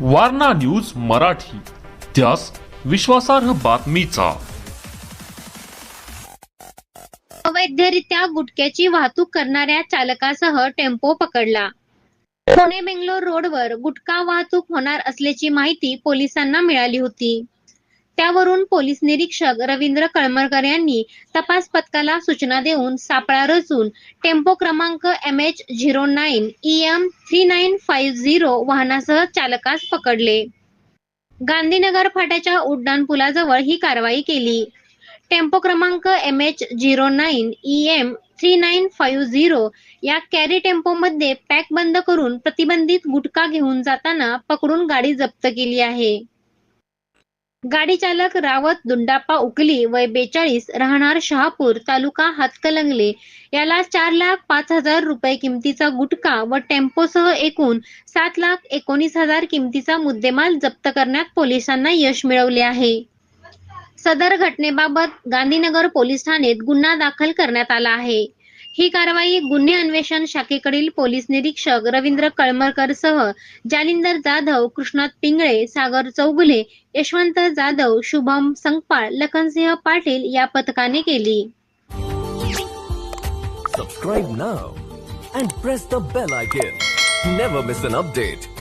Warna news Marathi. त्यास विश्वासार्ह बातमीचा. अवैधरित्या गुटख्याची वाहतूक करणाऱ्या चालकासह टेम्पो पकडला. पुणे बेंगलोर रोडवर गुटखा वाहतूक होणार असल्याची माहिती पोलिसांना मिळाली होती. त्यावरून पोलीस निरीक्षक रवींद्र कळमरकर यांनी तपास पथकाला सूचना देऊन सापळा रचून टेम्पो क्रमांक M H zero nine E M three nine five zero वाहनासह चालकास पकडले. गांधीनगर फाट्याच्या उड्डाण पुलाजवळ ही कारवाई केली. टेम्पो क्रमांक M H zero nine E M three nine five zero या कॅरी टेम्पोमध्ये पॅक बंद करून प्रतिबंधित गुटखा घेऊन जाताना पकडून गाडी जप्त केली आहे. गाडी चालक रावत दुंडाप्पा उकली वय बेचाळीस राहणार शहापूर तालुका हातकलंगले. याला चार लाख पाच हजार रुपये किमतीचा गुटखा व टेम्पोसह एकूण सात लाख एकोणीस हजार किमतीचा मुद्देमाल जप्त करण्यात पोलिसांना यश मिळवले आहे. सदर घटनेबाबत गांधीनगर पोलीस ठाण्यात गुन्हा दाखल करण्यात आला आहे. ही कारवाई गुन्हे अन्वेषण शाखेकडील पोलीस निरीक्षक रवींद्र कळमरकर सह जालिंदर जाधव कृष्णात पिंगळे सागर चौगुले यशवंत जाधव शुभम संकपाळ लखनसिंह पाटील या पथकाने केली. Subscribe now and press the bell icon never miss an update